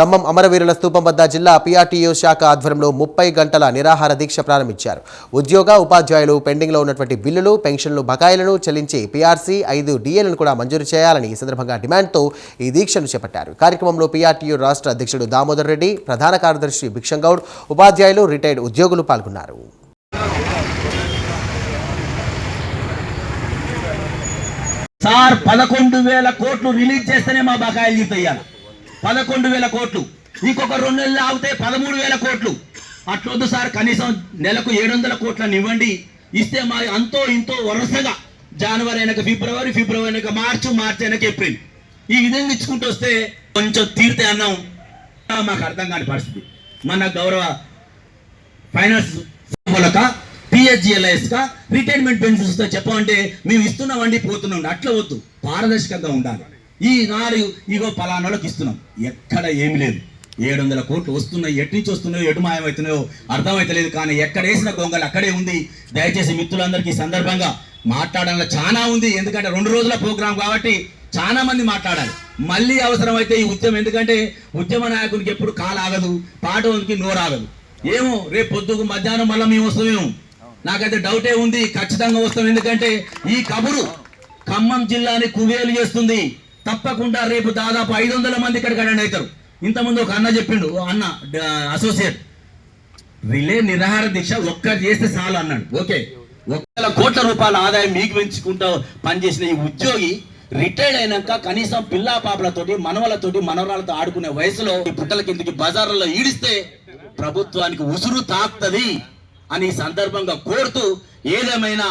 ఖమ్మం అమరవీరుల స్థూపం వద్ద జిల్లా పీఆర్టీయూ శాఖ ఆధ్వర్యంలో ముప్పై గంటల నిరాహార దీక్ష ప్రారంభించారు. ఉద్యోగ ఉపాధ్యాయులు పెండింగ్లో ఉన్నటువంటి బిల్లులు పెన్షన్లు బకాయిలను చెల్లించి పీఆర్సీ ఐదు డిఏలను కూడా మంజూరు చేయాలని ఈ సందర్భంగా డిమాండ్తో ఈ దీక్షను చేపట్టారు. కార్యక్రమంలో పీఆర్టీయూ రాష్ట్ర అధ్యక్షుడు దామోదర్ రెడ్డి ప్రధాన కార్యదర్శి భిక్షంగౌడ్ ఉపాధ్యాయులు రిటైర్డ్ ఉద్యోగులు పాల్గొన్నారు. సార్ పదకొండు వేల కోట్లు రిలీజ్ చేస్తేనే మా బకాయిలు తీయాలి పదకొండు వేల కోట్లు. ఇంకొక రెండు నెలలు ఆగితే పదమూడు వేల కోట్లు. అట్లొద్దు సార్ కనీసం నెలకు ఏడు వందల కోట్లను ఇవ్వండి. ఇస్తే మా అంతో ఇంతో వరుసగా జనవరి అయినాక ఫిబ్రవరి ఫిబ్రవరి అయినాక మార్చి మార్చి అయినాక ఏప్రిల్ ఈ విధంగా ఇచ్చుకుంటూ వస్తే కొంచెం తీరితే అన్నాం. మాకు అర్థం కాని పరిస్థితి. మన గౌరవ ఫైనాన్స్ మూలక పిహెచ్జిఎల్ఐఎస్ రిటైర్మెంట్ బెనిఫిట్స్ చెప్పమంటే మేము ఇస్తున్నామండి పోతున్నాం అట్లా వద్దు. పారదర్శకంగా ఉండాలి. ఈ నాలుగు ఇగో పలానాలకు ఇస్తున్నాం. ఎక్కడ ఏమి లేదు. ఏడు వందల కోట్లు వస్తున్నాయి ఎటు నుంచి వస్తున్నాయో ఎటు మాయమవుతున్నాయో అర్థమైతలేదు కానీ ఎక్కడ వేసిన గొంగలు అక్కడే ఉంది. దయచేసి మిత్రులందరికీ సందర్భంగా మాట్లాడాలని చాలా ఉంది. ఎందుకంటే రెండు రోజుల ప్రోగ్రాం కాబట్టి చాలా మంది మాట్లాడాలి. మళ్ళీ అవసరమైతే ఈ ఉద్యమం ఎందుకంటే ఉద్యమ నాయకునికి ఎప్పుడు కాలు ఆగదు పాటోనికి నోరాగదు ఏమో రేపు పొద్దుకు మధ్యాహ్నం మళ్ళీ మేము వస్తామేమో. నాకైతే డౌటే ఉంది ఖచ్చితంగా వస్తాం. ఎందుకంటే ఈ కబురు ఖమ్మం జిల్లాని కువేలు చేస్తుంది. తప్పకుండా రేపు దాదాపు ఐదు వందల మంది ఇక్కడికి అటెండ్ అవుతారు. ఇంతకుముందు ఒక అన్న చెప్పిండు ఓ అన్న అసోసియేట్ రిలే నిరాహార దీక్ష ఒక్క చేస్తే చాలు అన్నాడు. ఓకే. ఒక్క కోట్ల రూపాయల ఆదాయం మీకు పెంచుకుంటూ పనిచేసిన ఈ ఉద్యోగి రిటైర్డ్ అయినాక కనీసం పిల్లా పాపలతోటి మనవలతోటి మనవరాలతో ఆడుకునే వయసులో ఈ పుట్టల కిందకి బజార్లలో ఈడిస్తే ప్రభుత్వానికి ఉసురు తాకుతుంది అని సందర్భంగా కోరుతూ ఏదేమైనా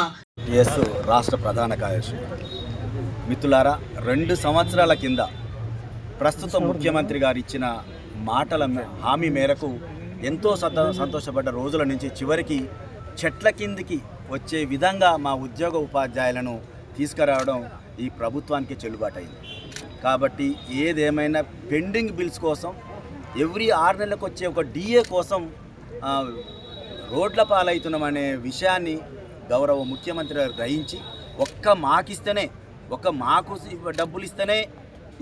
రాష్ట్ర ప్రధాన కార్యదర్శి. మిత్రులారా రెండు సంవత్సరాల కింద ప్రస్తుత ముఖ్యమంత్రి గారు ఇచ్చిన మాటల హామీ మేరకు ఎంతో సంతో సంతోషపడ్డ రోజుల నుంచి చివరికి చెట్ల కిందికి వచ్చే విధంగా మా ఉద్యోగ ఉపాధ్యాయులను తీసుకురావడం ఈ ప్రభుత్వానికి చెల్లుబాటైంది కాబట్టి ఏదేమైనా పెండింగ్ బిల్స్ కోసం ఎవ్రీ ఆరు నెలలకు వచ్చే ఒక డిఏ కోసం రోడ్ల పాలవుతున్నామనే విషయాన్ని గౌరవ ముఖ్యమంత్రి గారు గ్రహించి ఒక్క మాకిస్తేనే ఒక మాకు డబ్బులు ఇస్తేనే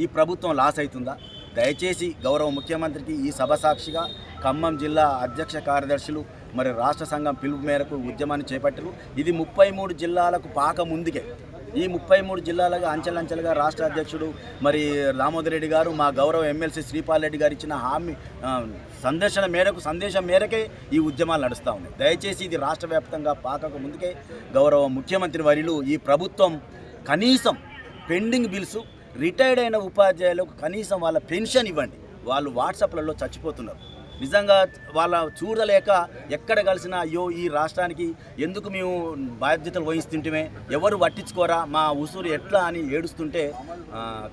ఈ ప్రభుత్వం లాస్ అవుతుందా దయచేసి గౌరవ ముఖ్యమంత్రికి ఈ సభ సాక్షిగా ఖమ్మం జిల్లా అధ్యక్ష కార్యదర్శులు మరి రాష్ట్ర సంఘం పిలుపు మేరకు ఉద్యమాన్ని చేపట్టారు. ఇది ముప్పై మూడు జిల్లాలకు పాక ముందుకే. ఈ ముప్పై మూడు జిల్లాలుగా అంచెలంచెలుగా రాష్ట్ర అధ్యక్షుడు మరి దామోదర్ రెడ్డి గారు మా గౌరవ ఎమ్మెల్సీ శ్రీపాల్ రెడ్డి గారు ఇచ్చిన హామీ సందర్శన మేరకు సందేశం మేరకే ఈ ఉద్యమాలు నడుస్తూ ఉన్నాయి. దయచేసి ఇది రాష్ట్ర వ్యాప్తంగా పాకకు ముందుకే. గౌరవ ముఖ్యమంత్రి వర్యులు ఈ ప్రభుత్వం కనీసం పెండింగ్ బిల్స్ రిటైర్డ్ అయిన ఉపాధ్యాయులకు కనీసం వాళ్ళ పెన్షన్ ఇవ్వండి. వాళ్ళు వాట్సాప్లలో చచ్చిపోతున్నారు. నిజంగా వాళ్ళ చూడలేక ఎక్కడ కలిసినా అయ్యో ఈ రాష్ట్రానికి ఎందుకు మేము బాధ్యతలు వహిస్తుంటే ఎవరు పట్టించుకోరా? మా ఉసూరు ఎట్లా అని ఏడుస్తుంటే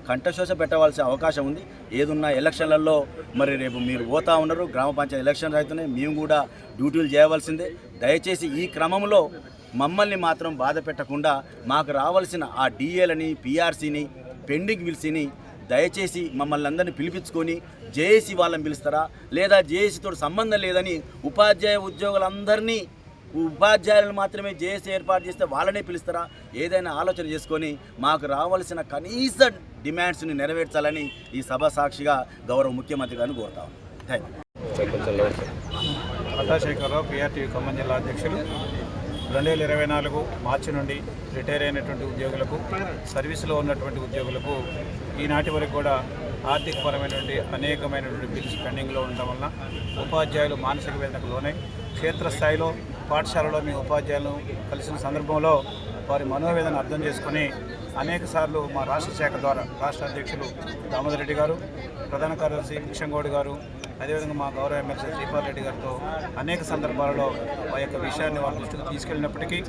కంఠశోష పెట్టవలసిన అవకాశం ఉంది. ఏదున్నా ఎలక్షన్లలో మరి రేపు మీరు పోతా ఉన్నారు గ్రామ పంచాయతీ ఎలక్షన్స్ అవుతున్నాయి మేము కూడా డ్యూటీలు చేయవలసిందే. దయచేసి ఈ క్రమంలో మమ్మల్ని మాత్రం బాధ పెట్టకుండా మాకు రావాల్సిన ఆ డిఏలని పిఆర్సీని పెండింగ్ బిల్స్ని దయచేసి మమ్మల్ని అందరినీ పిలిపించుకొని జేఏసీ వాళ్ళని పిలుస్తారా? లేదా జేఏసీతో సంబంధం లేదని ఉపాధ్యాయ ఉద్యోగులందరినీ ఉపాధ్యాయులను మాత్రమే జేఏసీ ఏర్పాటు చేస్తే వాళ్ళనే పిలుస్తారా? ఏదైనా ఆలోచన చేసుకొని మాకు రావాల్సిన కనీస డిమాండ్స్ని నెరవేర్చాలని ఈ సభ సాక్షిగా గౌరవ ముఖ్యమంత్రి గారిని కోరుతాం థ్యాంక్ యూ అటాశేఖరరావు పిఆర్టీవీ ఖమ్మం జిల్లా అధ్యక్షులు. రెండు వేల ఇరవై నాలుగు మార్చి నుండి రిటైర్ అయినటువంటి ఉద్యోగులకు సర్వీసులో ఉన్నటువంటి ఉద్యోగులకు ఈనాటి వరకు కూడా ఆర్థికపరమైనటువంటి అనేకమైనటువంటి బిల్స్ పెండింగ్లో ఉండడం వలన ఉపాధ్యాయులు మానసిక వేదనకు లోనై క్షేత్రస్థాయిలో పాఠశాలలో మీ ఉపాధ్యాయులను కలిసిన సందర్భంలో వారి మనోవేదన అర్థం చేసుకుని అనేక సార్లు మా రాష్ట్ర శాఖ ద్వారా రాష్ట్ర అధ్యక్షులు దామోదర్ రెడ్డి గారు ప్రధాన కార్యదర్శి కిషన్ గౌడ్ గారు అదేవిధంగా మా గౌరవ ఎమ్మెల్సీ శ్రీపాల్ రెడ్డి గారితో అనేక సందర్భాలలో ఆ యొక్క విషయాన్ని వాళ్ళ దృష్టికి తీసుకెళ్ళినప్పటికీ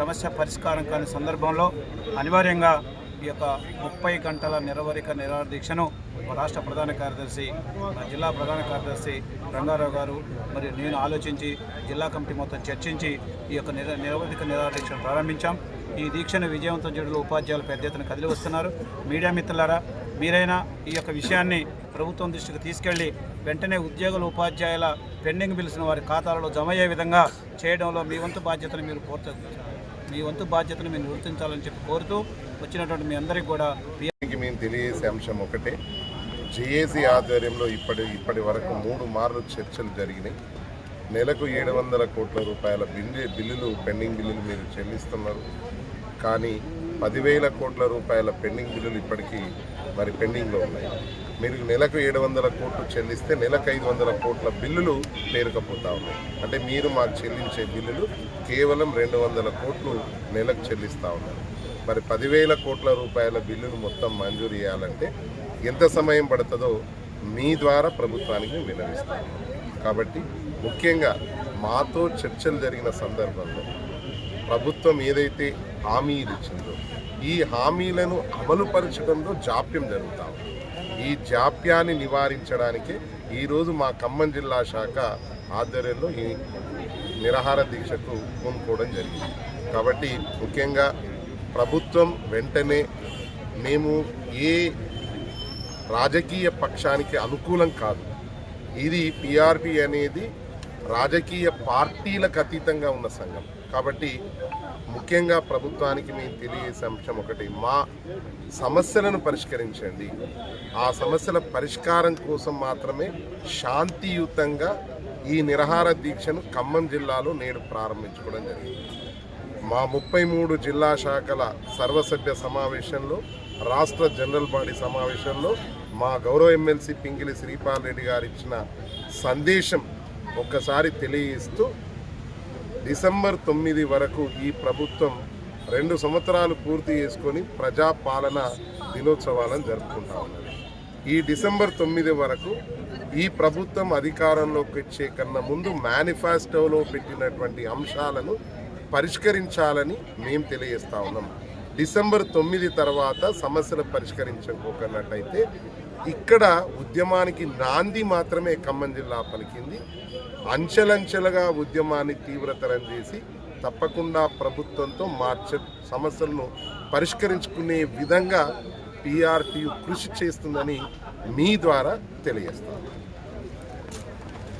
సమస్య పరిష్కారం కాని సందర్భంలో అనివార్యంగా ఈ యొక్క ముప్పై గంటల నిరవరిక నిరాహార దీక్షను రాష్ట్ర ప్రధాన కార్యదర్శి మా జిల్లా ప్రధాన కార్యదర్శి రంగారావు గారు మరియు నేను ఆలోచించి జిల్లా కమిటీ మొత్తం చర్చించి ఈ యొక్క నిర నిరవధిక నిరాహార దీక్షను ప్రారంభించాం. ఈ దీక్షను విజయవంతం చేయడంలో ఉపాధ్యాయులు పెద్ద ఎత్తున కదిలి వస్తున్నారు. మీడియా మిత్రులారా మీరైనా ఈ యొక్క విషయాన్ని ప్రభుత్వం దృష్టికి తీసుకెళ్ళి వెంటనే ఉద్యోగుల ఉపాధ్యాయుల పెండింగ్ బిల్స్ను వారి ఖాతాలలో జమ అయ్యే విధంగా చేయడంలో మీ వంతు బాధ్యతను మీరు కోరుతూ మీ వంతు బాధ్యతను మీరు గుర్తించాలని చెప్పి కోరుతూ వచ్చినటువంటి మీ అందరికీ కూడా మేము తెలియజేసే అంశం ఒకటే. జేఏసీ ఆధ్వర్యంలో ఇప్పటి ఇప్పటి వరకు మూడు మార్లు చర్చలు జరిగినాయి. నెలకు ఏడు వందల కోట్ల రూపాయల బిల్లు బిల్లులు పెండింగ్ బిల్లులు మీరు చెల్లిస్తున్నారు. కానీ పదివేల కోట్ల రూపాయల పెండింగ్ బిల్లులు ఇప్పటికీ మరి పెండింగ్లో ఉన్నాయి. మీరు నెలకు ఏడు వందల కోట్లు చెల్లిస్తే నెలకు ఐదు వందల కోట్ల బిల్లులు పేరుకపోతా ఉన్నాయి. అంటే మీరు మాకు చెల్లించే బిల్లులు కేవలం రెండు వందల కోట్లు నెలకు చెల్లిస్తూ ఉన్నారు. మరి పదివేల కోట్ల రూపాయల బిల్లులు మొత్తం మంజూరు చేయాలంటే ఎంత సమయం పడుతుందో మీ ద్వారా ప్రభుత్వానికి వినవిస్తాం కాబట్టి ముఖ్యంగా మాతో చర్చలు జరిగిన సందర్భంలో ప్రభుత్వం ఏదైతే హామీ ఇచ్చిందో ఈ హామీలను అమలుపరచడంలో జాప్యం జరుగుతాం ఈ జాప్యాన్ని నివారించడానికి ఈరోజు మా ఖమ్మం జిల్లా శాఖ ఆధ్వర్యంలో ఈ నిరాహార దీక్షకు పూనుకోవడం జరిగింది. కాబట్టి ముఖ్యంగా ప్రభుత్వం వెంటనే మేము ఏ రాజకీయ పక్షానికి అనుకూలం కాదు. ఇది పిఆర్పి అనేది రాజకీయ పార్టీలకు అతీతంగా ఉన్న సంఘం. కాబట్టి ముఖ్యంగా ప్రభుత్వానికి మేము తెలియజేసే అంశం ఒకటి మా సమస్యలను పరిష్కరించండి. ఆ సమస్యల పరిష్కారం కోసం మాత్రమే శాంతియుతంగా ఈ నిరహార దీక్షను ఖమ్మం జిల్లాలో నేడు ప్రారంభించుకోవడం జరిగింది. మా ముప్పై మూడు జిల్లా శాఖల సర్వసభ్య సమావేశంలో రాష్ట్ర జనరల్ బాడీ సమావేశంలో మా గౌరవ ఎమ్మెల్సీ పింగిలి శ్రీపాల్ రెడ్డి గారు ఇచ్చిన సందేశం ఒక్కసారి తెలియజేస్తూ డిసెంబర్ తొమ్మిది వరకు ఈ ప్రభుత్వం రెండు సంవత్సరాలు పూర్తి చేసుకొని ప్రజాపాలన దినోత్సవాలను జరుపుకుంటా ఉన్నది. ఈ డిసెంబర్ తొమ్మిది వరకు ఈ ప్రభుత్వం అధికారంలోకి వచ్చే కన్నా ముందు మేనిఫెస్టోలో పెట్టినటువంటి అంశాలను పరిష్కరించాలని మేము తెలియజేస్తా ఉన్నాం. డిసెంబర్ తొమ్మిది తర్వాత సమస్యలు పరిష్కరించకపోకున్నట్టయితే ఇక్కడ ఉద్యమానికి నాంది మాత్రమే ఖమ్మం జిల్లా పలికింది. అంచెలంచెలుగా ఉద్యమాన్ని తీవ్రతరం చేసి తప్పకుండా ప్రభుత్వంతో మార్చ సమస్యలను పరిష్కరించుకునే విధంగా పిఆర్టీయు కృషి చేస్తుందని మీ ద్వారా తెలియజేస్తాను.